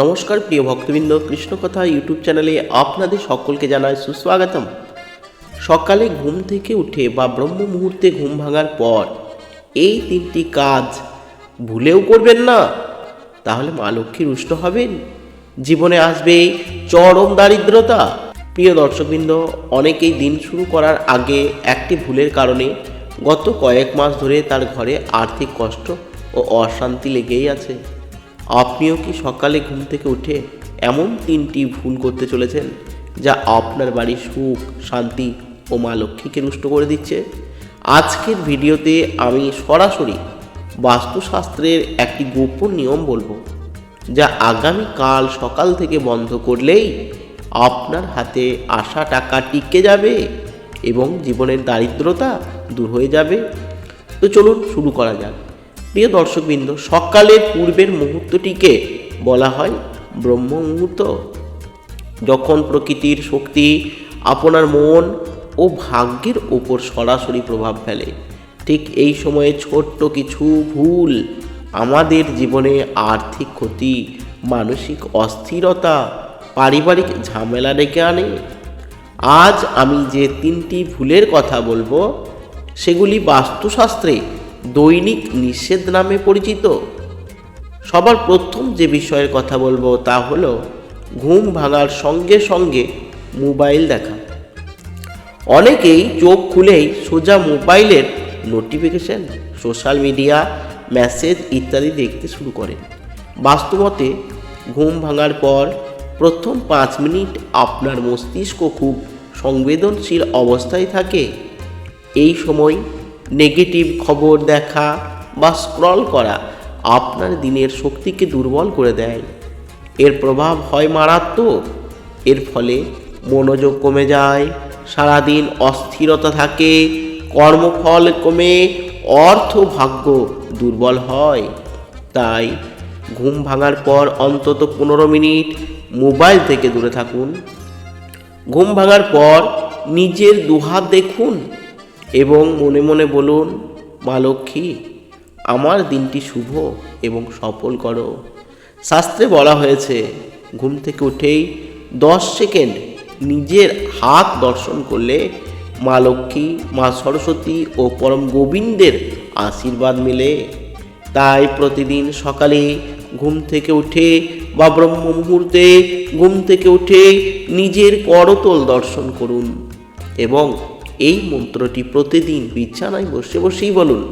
নমস্কার, প্রিয় ভক্তবৃন্দ, কৃষ্ণকথা ইউটিউব চ্যানেলে আপনাদের সকলকে জানাই সুস্বাগতম। সকালে ঘুম থেকে উঠে বা ব্রহ্ম মুহূর্তে ঘুম ভাঙার পর এই তিনটি কাজ ভুলেও করবেন না। তাহলে মা লক্ষ্মী রুষ্ট হবেন। জীবনে আসবে চরম দারিদ্রতা। প্রিয় দর্শকবৃন্দ, অনেকেই দিন শুরু করার আগে একটি ভুলের কারণে গত কয়েক মাস ধরে তার ঘরে আর্থিক কষ্ট ও অশান্তি লেগেই আছে। আপনিও কি সকালে ঘুম থেকে উঠে এমন তিনটি ভুল করতে চলেছেন যা আপনার বাড়ির সুখ, শান্তি ও মা লক্ষ্মীকে রুষ্ট করে দিচ্ছে? আজকের ভিডিওতে আমি সরাসরি বাস্তুশাস্ত্রের একটি গোপন নিয়ম বলব, যা আগামী কাল সকাল থেকে বন্ধ করলেই আপনার হাতে আসা টাকা টিকে যাবে এবং জীবনের দারিদ্রতা দূর হয়ে যাবে। তো চলুন শুরু করা যাক। প্রিয় দর্শকবৃন্দ, সকালের পূর্বের মুহূর্তটিকে বলা হয় ব্রহ্ম মুহূর্ত। যখন প্রকৃতির শক্তি আপনার মন ও ভাগ্যের ওপর সরাসরি প্রভাব ফেলে, ঠিক এই সময়ে ছোট্ট কিছু ভুল আমাদের জীবনে আর্থিক ক্ষতি, মানসিক অস্থিরতা, পারিবারিক ঝামেলা ডেকে আনে। আজ আমি যে তিনটি ভুলের কথা বলব, সেগুলি বাস্তুশাস্ত্রে দৈনিক নিষেধ নামে পরিচিত। সবার প্রথম যে বিষয়ের কথা বলব তা হলো, ঘুম ভাঙার সঙ্গে সঙ্গে মোবাইল দেখা। অনেকেই চোখ খুলেই সোজা মোবাইলের নোটিফিকেশন সোশ্যাল মিডিয়া মেসেজ ইত্যাদি দেখতে শুরু করেন বাস্তবতে ঘুম ভাঙার পর প্রথম পাঁচ মিনিট আপনার মস্তিষ্ক খুব সংবেদনশীল অবস্থায় থাকে। এই সময় নেগেটিভ খবর দেখা বা স্ক্রল করা আপনার দিনের শক্তিকে দুর্বল করে দেয়। এর প্রভাব হয় মারাত্মক। এর ফলে মনোযোগ কমে যায়, সারাদিন অস্থিরতা থাকে, কর্মফল কমে, অর্থ ভাগ্য দুর্বল হয়। তাই ঘুম ভাঙার পর অন্তত পনেরো মিনিট মোবাইল থেকে দূরে থাকুন। ঘুম ভাঙার পর নিজের দুহাত দেখুন। এবং মনে মনে বলুন, মা লক্ষ্মী, আমার দিনটি শুভ এবং সফল করো। শাস্ত্রে বলা হয়েছে, ঘুম থেকে উঠেই দশ সেকেন্ড নিজের হাত দর্শন করলে মা লক্ষ্মী, মা সরস্বতী ও পরম গোবিন্দের আশীর্বাদ মেলে। তাই প্রতিদিন সকালে ঘুম থেকে উঠে বা ব্রহ্ম মুহূর্তে ঘুম থেকে উঠে নিজের করতল দর্শন করুন এবং এই মন্ত্রটি প্রতিদিন বিছানায় বসে বসেই বলুন।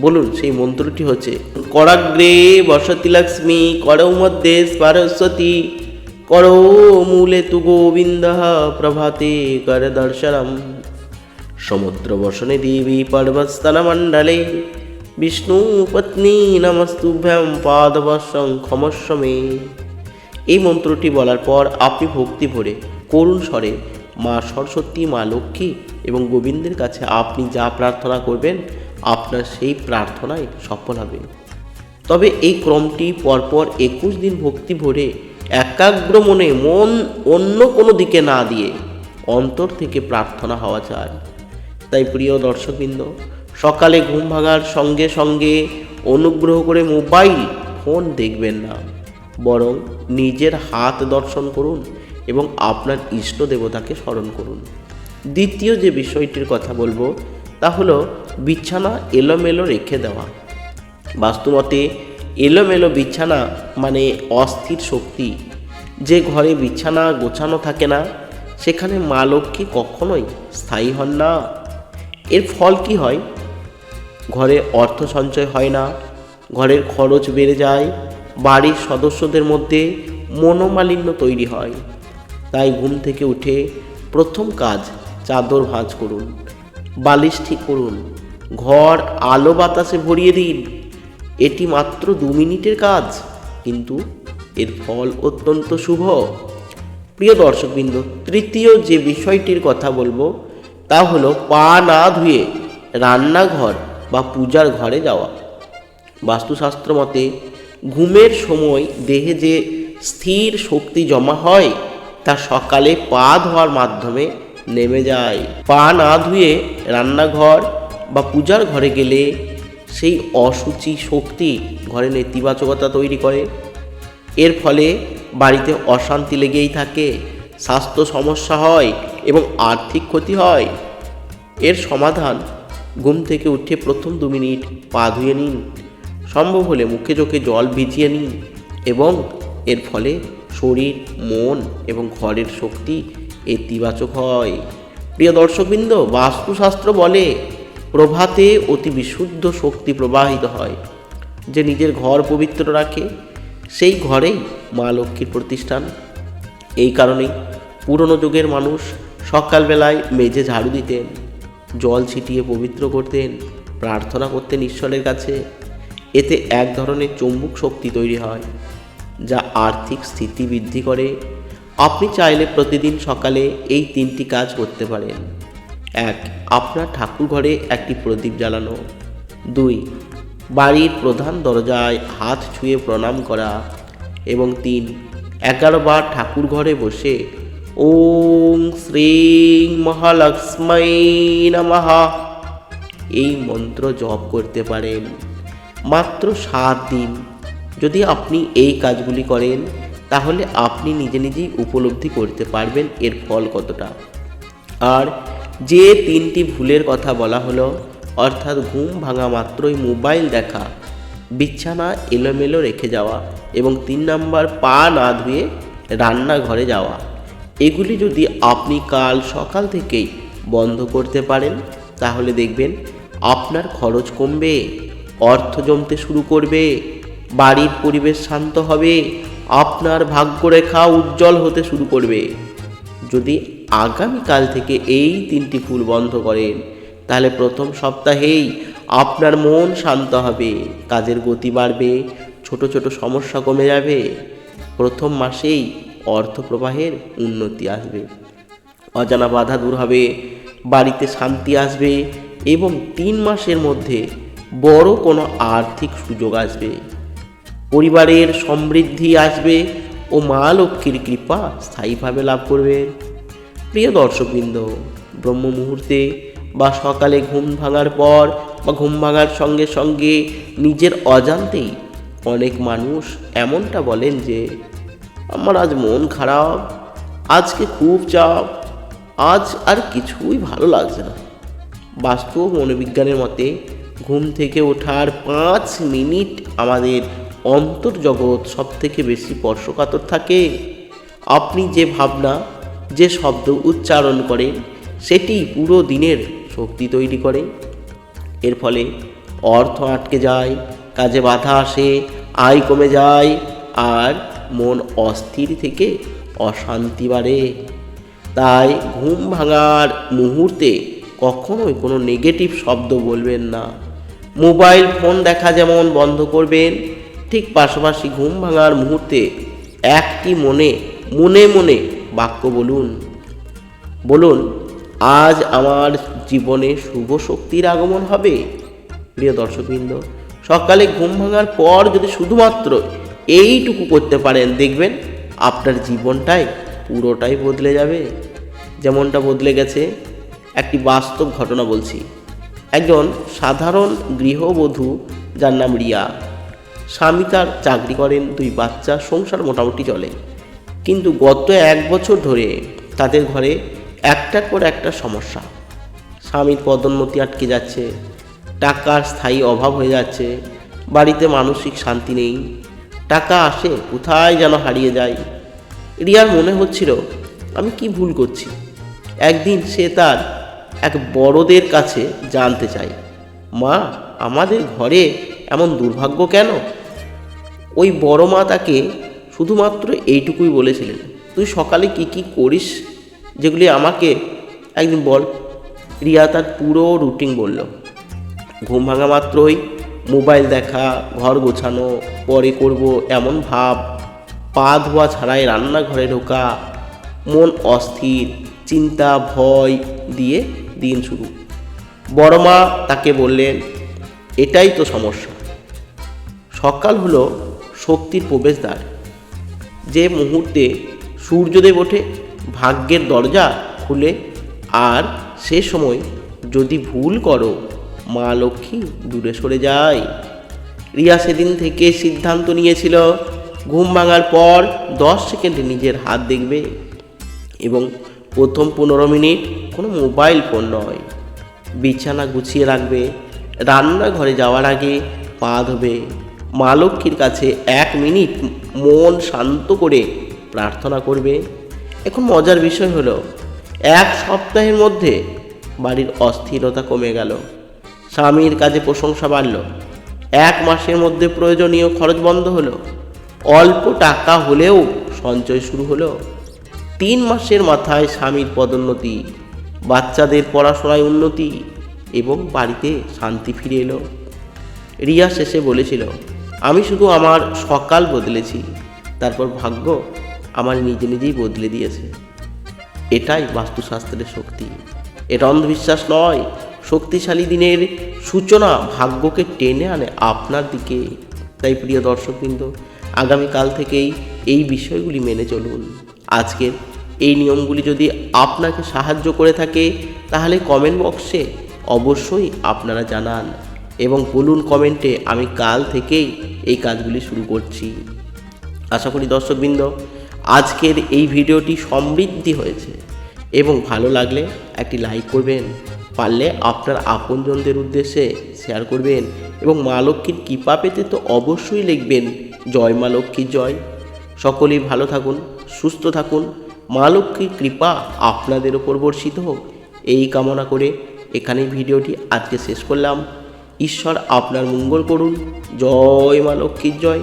বলুন, সেই মন্ত্রটি হচ্ছে, করাগ্রে বসতি লক্ষ্মী, করৌ মধ্যে সরস্বতী করৌ মূলে তু গোবিন্দ প্রভাতে কর দর্শনম। সমুদ্র বসনে দেবী পর্বস্তন মণ্ডলে, বিষ্ণু পত্নী নমস্তুভ্যাম পাদবসং ক্ষমস্ব মে এই মন্ত্রটি বলার পর আপনি ভক্তি ভরে করুণ স্বরে মা সরস্বতী, মা লক্ষ্মী এবং গোবিন্দের কাছে আপনি যা প্রার্থনা করবেন, আপনার সেই প্রার্থনায় সফল হবে। তবে এই ক্রমটি পরপর একুশ দিন ভক্তি ভরে একাগ্র মনে মন অন্য কোনো দিকে না দিয়ে অন্তর থেকে প্রার্থনা হওয়া চায় তাই প্রিয় দর্শকবৃন্দ, সকালে ঘুম ভাঙার সঙ্গে সঙ্গে অনুগ্রহ করে মোবাইল ফোন দেখবেন না, বরং নিজের হাত দর্শন করুন এবং আপনার ইষ্ট দেবতাকে স্মরণ করুন। দ্বিতীয় যে বিষয়টির কথা বলব, তা হলো বিছানা এলোমেলো রেখে দেওয়া। বাস্তুমতে, এলোমেলো বিছানা মানে অস্থির শক্তি। যে ঘরে বিছানা গোছানো থাকে না, সেখানে মা লক্ষ্মী কখনোই স্থায়ী হন না। এর ফল কি হয়? ঘরে অর্থ সঞ্চয় হয় না, ঘরের খরচ বেড়ে যায়, বাড়ির সদস্যদের মধ্যে মনোমালিন্য তৈরি হয়। তাই ঘুম থেকে উঠে প্রথম কাজ চাদর ভাঁজ করুন, বালিশ ঠিক করুন, ঘর আলো বাতাসে ভরিয়ে দিন। এটি মাত্র দু মিনিটের কাজ, কিন্তু এর ফল অত্যন্ত শুভ। প্রিয় দর্শকবৃন্দ, তৃতীয় যে বিষয়টির কথা বলব, তা হলো পা না ধুয়ে রান্নাঘর বা পূজার ঘরে যাওয়া। বাস্তুশাস্ত্র মতে, ঘুমের সময় দেহে যে স্থির শক্তি জমা হয়, তা সকালে পা ধোয়ার মাধ্যমে নেমে যায়। পা না ধুয়ে রান্নাঘর বা পূজার ঘরে গেলে সেই অসুচি শক্তি ঘরে নেতিবাচকতা তৈরি করে। এর ফলে বাড়িতে অশান্তি লেগেই থাকে, স্বাস্থ্য সমস্যা হয় এবং আর্থিক ক্ষতি হয়। এর সমাধান ঘুম থেকে উঠে প্রথম দু মিনিট পা ধুয়ে নিন। সম্ভব হলে মুখে চোখে জল ভিজিয়ে নিন এবং এর ফলে শরীর, মন এবং ঘরের শক্তি ইতিবাচক হয়। প্রিয় দর্শকবৃন্দ, বাস্তুশাস্ত্র বলে প্রভাতে অতি বিশুদ্ধ শক্তি প্রবাহিত হয়। যে নিজের ঘর পবিত্র রাখে, সেই ঘরেই মা লক্ষ্মীর প্রতিষ্ঠান। এই কারণেই পুরনো যুগের মানুষ সকালবেলায় মেঝে ঝাড়ু দিতেন, জল ছিটিয়ে পবিত্র করতেন, প্রার্থনা করতেন ঈশ্বরের কাছে। এতে এক ধরনের চৌম্বক শক্তি তৈরি হয়, যা আর্থিক স্থিতি বৃদ্ধি করে আপনি চাইলে প্রতিদিন সকালে এই তিনটি কাজ করতে পারেন। এক, আপনার ঠাকুর ঘরে একটি প্রদীপ জ্বালানো। দুই, বাড়ির প্রধান দরজায় হাত ছুঁয়ে প্রণাম করা। এবং তিন, এগারো বার ঠাকুর ঘরে বসে ওম শ্রীং মহালক্ষ্মী এই মন্ত্র জপ করতে পারেন। মাত্র সাত দিন। যদি আপনি এই কাজগুলি করেন তাহলে আপনি নিজে নিজেই উপলব্ধি করতে পারবেন এর ফল কতটা। আর যে তিনটি ভুলের কথা বলা হলো, অর্থাৎ ঘুম ভাঙা মাত্রই মোবাইল দেখা, বিছানা এলোমেলো রেখে যাওয়া এবং তিন নাম্বার পা না ধুয়ে রান্নাঘরে যাওয়া, এগুলি যদি আপনি কাল সকাল থেকেই বন্ধ করতে পারেন, তাহলে দেখবেন আপনার খরচ কমবে, অর্থ জমতে শুরু করবে, বাড়ির পরিবেশ শান্ত হবে আপনার ভাগ্যরেখা উজ্জ্বল হতে শুরু করবে। যদি আগামীকাল থেকে এই তিনটি ফুল বন্ধ করেন, তাহলে প্রথম সপ্তাহেই আপনার মন শান্ত হবে, কাজের গতি বাড়বে, ছোট ছোট সমস্যা কমে যাবে, প্রথম মাসেই অর্থ প্রবাহের উন্নতি আসবে। অজানা বাধা দূর হবে, বাড়িতে শান্তি আসবে এবং তিন মাসের মধ্যে বড় কোনো আর্থিক সুযোগ আসবে। পরিবারের সমৃদ্ধি আসবে ও মা লক্ষ্মীর কৃপা স্থায়ীভাবে লাভ করবে। প্রিয় দর্শকবৃন্দ ব্রহ্ম মুহূর্তে বা সকালে ঘুম ভাঙার পর বা ঘুম ভাঙার সঙ্গে সঙ্গে নিজের অজান্তেই অনেক মানুষ এমনটা বলেন যে, আমার আজ মন খারাপ, আজকে খুব চাপ, আজ আর কিছুই ভালো লাগছে না। বাস্তব মনোবিজ্ঞানের মতে, ঘুম থেকে ওঠার পাঁচ মিনিট আমাদের অন্তর্জগৎ সব থেকে বেশি স্পর্শকাতর থাকে। আপনি যে ভাবনা, যে শব্দ উচ্চারণ করেন সেটি পুরো দিনের শক্তি তৈরি করে। এর ফলে অর্থ আটকে যায়, কাজে বাধা আসে, আয় কমে যায়, আর মন অস্থির থেকে অশান্তি বাড়ে। তাই ঘুম ভাঙার মুহূর্তে কখনোই কোনো নেগেটিভ শব্দ বলবেন না। মোবাইল ফোন দেখা যেমন বন্ধ করবেন ঠিক পাশাপাশি ঘুম ভাঙার মুহূর্তে একটি মনে মনে মনে বাক্য বলুন। বলুন, আজ আমার জীবনে শুভ শক্তির আগমন হবে? প্রিয় দর্শকবৃন্দ, সকালে ঘুম ভাঙার পর যদি শুধুমাত্র এইটুকু করতে পারেন, দেখবেন আপনার জীবনটাই পুরোটাই বদলে যাবে। যেমনটা বদলে গেছে, একটি বাস্তব ঘটনা বলছি। একজন সাধারণ গৃহবধূ যার নাম রিয়া। স্বামী তার চাকরি করেন, দুই বাচ্চা, সংসার মোটামুটি চলে। কিন্তু গত এক বছর ধরে তাদের ঘরে একটার পর একটা সমস্যা। স্বামীর পদোন্নতি আটকে যাচ্ছে, টাকার স্থায়ী অভাব হয়ে যাচ্ছে, বাড়িতে মানসিক শান্তি নেই, টাকা আসে কোথায় যেন হারিয়ে যায়। রিয়ার মনে হচ্ছিল, আমি কি ভুল করছি? একদিন সে তার এক বড়দের কাছে জানতে চায়, মা, আমাদের ঘরে এমন দুর্ভাগ্য কেন? ওই বড় মা তাকে শুধুমাত্র এইটুকুই বলেছিলেন, তুই সকালে কি কি করিস যেগুলি আমাকে একদিন বল, রিয়া তার পুরো রুটিন বলল, ঘুম ভাঙা মাত্রই মোবাইল দেখা, ঘর গোছানো, পরে করব এমন ভাব, পা ধোয়া ছাড়াই রান্নাঘরে ঢোকা, মন অস্থির, চিন্তা, ভয় দিয়ে দিন শুরু বড় মা তাকে বললেন, এটাই তো সমস্যা। সকাল হলো শক্তির প্রবেশদ্বার। যে মুহূর্তে সূর্যদেব ওঠে, ভাগ্যের দরজা খুলে, আর সে সময় যদি ভুল করো, মা লক্ষ্মী দূরে সরে যায়। রিয়া সেদিন থেকে সিদ্ধান্ত নিয়েছিল, ঘুম ভাঙার পর দশ সেকেন্ডে নিজের হাত দেখবে এবং প্রথম পনেরো মিনিট কোনো মোবাইল ফোন নয়। বিছানা গুছিয়ে রাখবে, রান্নাঘরে যাওয়ার আগে পা ধোবে। মা লক্ষ্মীর কাছে এক মিনিট মন শান্ত করে প্রার্থনা করবে। এখন মজার বিষয় হলো, এক সপ্তাহের মধ্যে বাড়ির অস্থিরতা কমে গেল। স্বামীর কাজে প্রশংসা বাড়ল। এক মাসের মধ্যে প্রয়োজনীয় খরচ বন্ধ হলো। অল্প টাকা হলেও সঞ্চয় শুরু হলো। তিন মাসের মাথায় স্বামীর পদোন্নতি, বাচ্চাদের পড়াশোনায় উন্নতি এবং বাড়িতে শান্তি ফিরে এলো। রিয়া শেষে বলেছিল আমি শুধু আমার সকাল বদলেছি, তারপর ভাগ্য আমার নিজে নিজেই বদলে দিয়েছে। এটাই বাস্তুশাস্ত্রের শক্তি। এটা অন্ধবিশ্বাস নয়, শক্তিশালী দিনের সূচনা ভাগ্যকে টেনে আনে আপনার দিকে। তাই প্রিয় দর্শকবৃন্দ, আগামীকাল থেকেই এই বিষয়গুলি মেনে চলুন। আজকের এই নিয়মগুলি যদি আপনাকে সাহায্য করে থাকে, তাহলে কমেন্ট বক্সে অবশ্যই আপনারা জানান। এবং বলুন কমেন্টে, আমি কাল থেকেই এই কাজগুলি শুরু করছি। আশা করি দর্শকবৃন্দ, আজকের এই ভিডিওটি সমৃদ্ধি হয়েছে এবং ভালো লাগলে একটি লাইক করবেন, পারলে আপনার আপনজনদের উদ্দেশ্যে শেয়ার করবেন এবং মা লক্ষ্মীর কৃপা পেতে তো অবশ্যই লিখবেন, জয় মা লক্ষ্মীর জয়। সকলেই ভালো থাকুন, সুস্থ থাকুন। মা লক্ষ্মীর কৃপা আপনাদের ওপর বর্ষিত হোক। এই কামনা করে এখানেই ভিডিওটি আজকে শেষ করলাম। ঈশ্বর আপনার মঙ্গল করুন। জয় মা লক্ষ্মীর জয়।